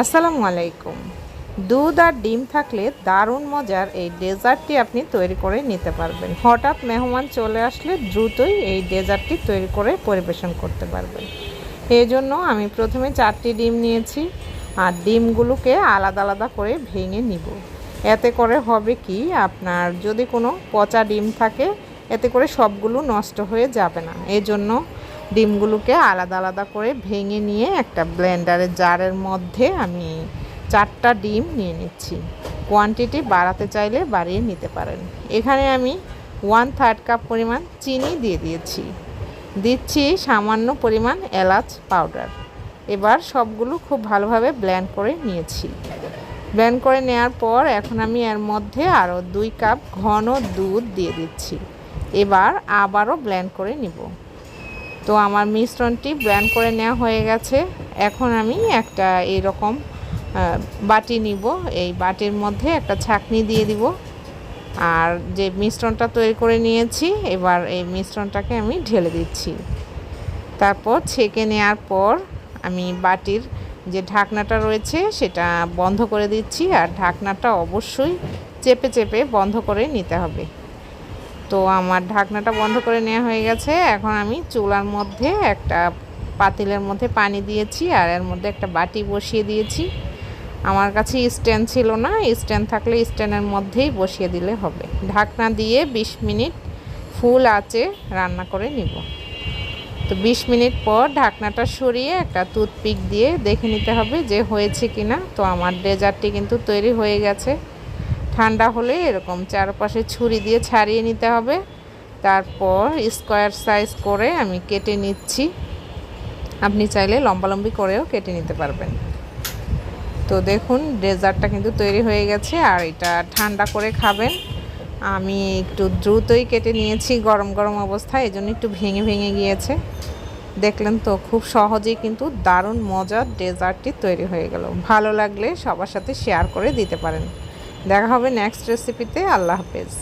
আসসালামু আলাইকুম। দুধ আর ডিম থাকলে দারুণ মজার এই ডেজার্টটি আপনি তৈরি করে নিতে পারবেন। হঠাৎ মেহমান চলে আসলে দ্রুতই এই ডেজার্টটি তৈরি করে পরিবেশন করতে পারবেন। এই জন্য আমি প্রথমে চারটি ডিম নিয়েছি আর ডিমগুলোকে আলাদা আলাদা করে ভেঙে নিব। এতে করে হবে কি, আপনার যদি কোনো পচা ডিম থাকে, এতে করে সবগুলো নষ্ট হয়ে যাবে না। এই জন্য ডিমগুলোকে আলাদা আলাদা করে ভেঙে নিয়ে একটা ব্লেন্ডারের জারের মধ্যে আমি চারটা ডিম নিয়ে নিচ্ছি। কোয়ান্টিটি বাড়াতে চাইলে বাড়িয়ে নিতে পারেন। এখানে আমি ওয়ান থার্ড কাপ পরিমাণ চিনি দিয়ে দিয়েছি। দিচ্ছি সামান্য পরিমাণ এলাচ পাউডার এবার সবগুলো খুব ভালোভাবে ব্ল্যান্ড করে নিয়েছি। ব্ল্যান্ড করে নেওয়ার পর এখন আমি এর মধ্যে আরও দুই কাপ ঘন দুধ দিয়ে দিচ্ছি। এবার আবারও ব্ল্যান্ড করে নিব। তো আমার মিশ্রণটি ব্লেন্ড করে নেওয়া হয়ে গেছে। এখন আমি একটা এরকম বাটি নিব। এই বাটির মধ্যে একটা ছাকনি দিয়ে দিব। আর যে মিশ্রণটা তৈরি করে নিয়েছি, এবার এই মিশ্রণটাকে আমি ঢেলে দিচ্ছি। তারপর ছেঁকে নেওয়ার পর আমি বাটির যে ঢাকনাটা রয়েছে, সেটা বন্ধ করে দিচ্ছি। আর ঢাকনাটা অবশ্যই চেপে চেপে বন্ধ করে নিতে হবে। তো আমার ঢাকনাটা বন্ধ করে নেওয়া হয়ে গেছে। এখন আমি চুলার মধ্যে একটা পাতিলের মধ্যে পানি দিয়েছি আর এর মধ্যে একটা বাটি বসিয়ে দিয়েছি। আমার কাছে স্ট্যান্ড ছিল না, স্ট্যান্ড থাকলে স্ট্যান্ডের মধ্যেই বসিয়ে দিলে হবে। ঢাকনা দিয়ে 20 মিনিট ফুল আঁচে রান্না করে নিব। তো 20 মিনিট পর ঢাকনাটা সরিয়ে একটা টুথপিক দিয়ে দেখে নিতে হবে যে হয়েছে কিনা। তো আমার ডেজার্টটি কিন্তু তৈরি হয়ে গেছে। ঠান্ডা হলে এরকম চারপাশে ছুরি দিয়ে ছাড়িয়ে নিতে হবে। তারপর স্কোয়ার সাইজ করে আমি কেটে নিচ্ছি। আপনি চাইলে লম্বালম্বি করেও কেটে নিতে পারবেন। তো দেখুন, ডেজার্টটা কিন্তু তৈরি হয়ে গেছে আর এটা ঠান্ডা করে খাবেন। আমি একটু দ্রুতই কেটে নিয়েছি গরম গরম অবস্থায় এই জন্য একটু ভেঙে ভেঙে গিয়েছে। দেখলেন তো, খুব সহজেই কিন্তু দারুণ মজার ডেজার্টটি তৈরি হয়ে গেল। ভালো লাগলে সবার সাথে শেয়ার করে দিতে পারেন। দেখা হবে নেক্সট রেসিপিতে আল্লাহ হাফেজ।